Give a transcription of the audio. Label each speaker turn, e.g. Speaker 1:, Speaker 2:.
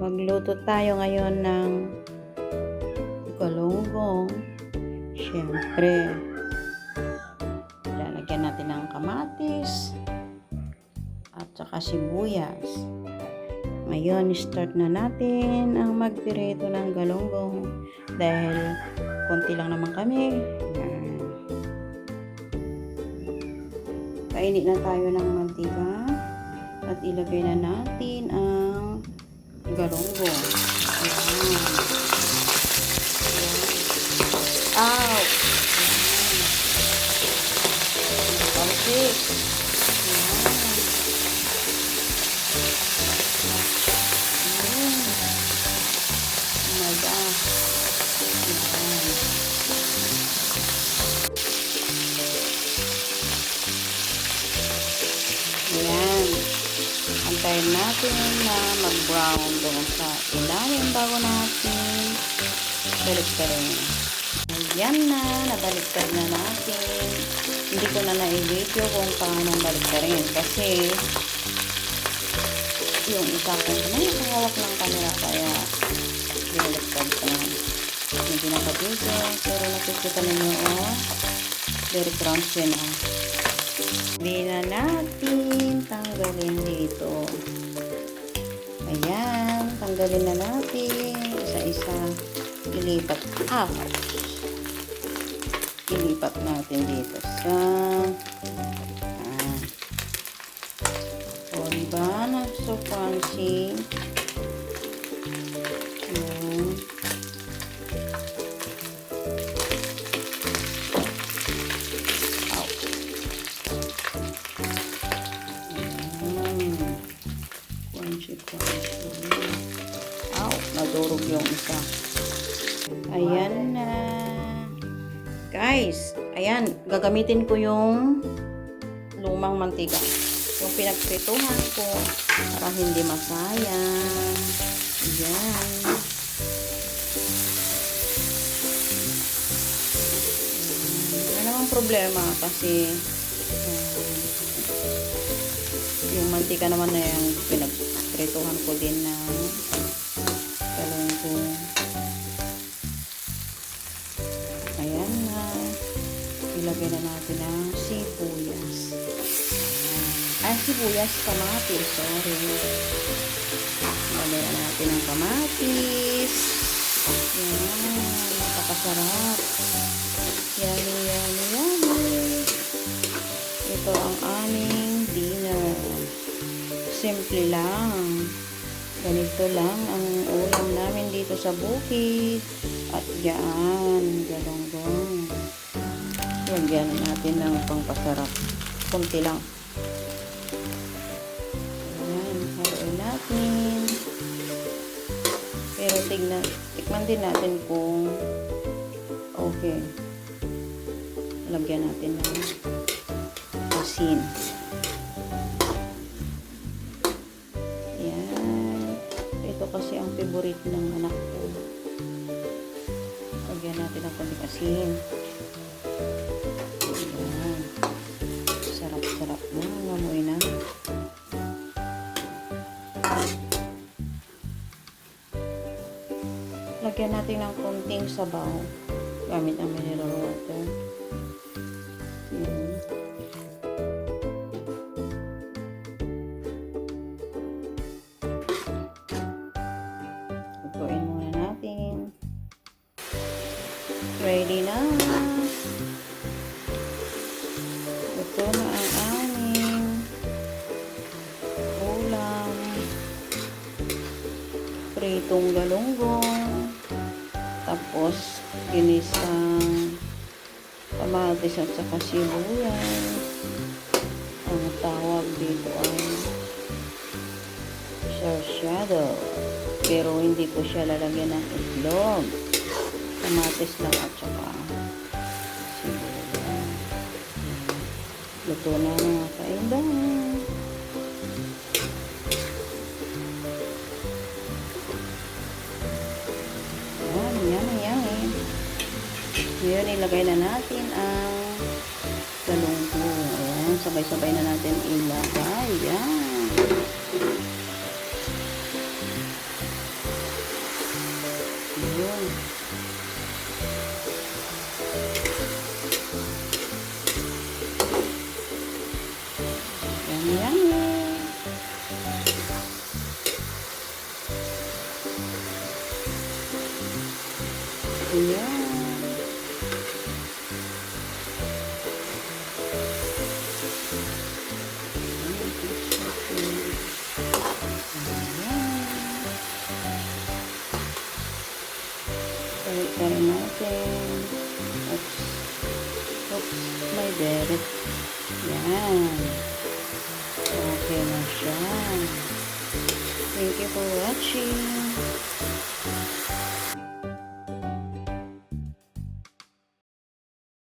Speaker 1: Magluto tayo ngayon ng galunggong. Siyempre, lalagyan natin ng kamatis at saka sibuyas. Ngayon, start na natin ang magpireto ng galunggong dahil konti lang naman kami. Yan. Kainit na tayo ng mantika at ilagay na natin ang galunggong. Ayan. Ayan. Antayin natin na mag-brown doon sa ilalim bago natin baliktarin. Ayan na, nabaliktad na natin. Hindi ko na na-video kung paano baliktarin kasi yung isa ko na nakahawak ng camera kaya binaliktad ko na. Hindi nakabvideo pero nakikita ninyo oh very brown siya na. Hindi na natin tanggalin dito. Ayan, tanggalin na natin. Isa-isa. Ilipat. Ah! Ilipat natin dito sa... Ah. O, diba? Na so fancy. Ayan. Crunchy. Ow, nadurog yung isa. Ayan na. Guys, ayan, gagamitin ko yung lumang mantika. Yung pinagprituhan ko para hindi masayang. Ayan. Wala namang problema kasi um, yung mantika naman na yung pinagprituhan ko din na kalungkong. Ayan na. Ilagay na natin ang sibuyas. Ay, sibuyas, kamatis. Sorry. Ilagay na natin ang kamatis. Ayan. Napakasarap. Yummy, yummy, yummy. Simple lang. Ganito lang ang ulam namin dito sa bukid. At yan, galonggong. Lagyan natin ng pangpasarap. Kunti lang. Ayan, haluin natin. Pero tignan, tikman din natin kung okay. Lagyan natin ng asin. Yan. Ang favorite ng anak ko. Lagyan natin ng konting asin. Yan. Sarap-sarap na. Mamoy na. Lagyan natin ng konting sabaw. Gamit ang mineral water. Ready na. Ito na ang aming ulam. Pritong galunggong. Tapos, ginisang kamatis at saka sibuyas. Ang tawag dito ay sarsyado. Pero hindi ko siya lalagyan ng itlog. Kamatis lang at saka sibuyas. Luto na mga kaindahan. Yan, yan, yan eh. Ngayon, ilagay na natin ang galunggong. Ayan, sabay-sabay na natin ilagay. Ayan. Pagkakaroon natin. Oops. Oops. May deret. Yan. Okay na siya. Thank you for watching.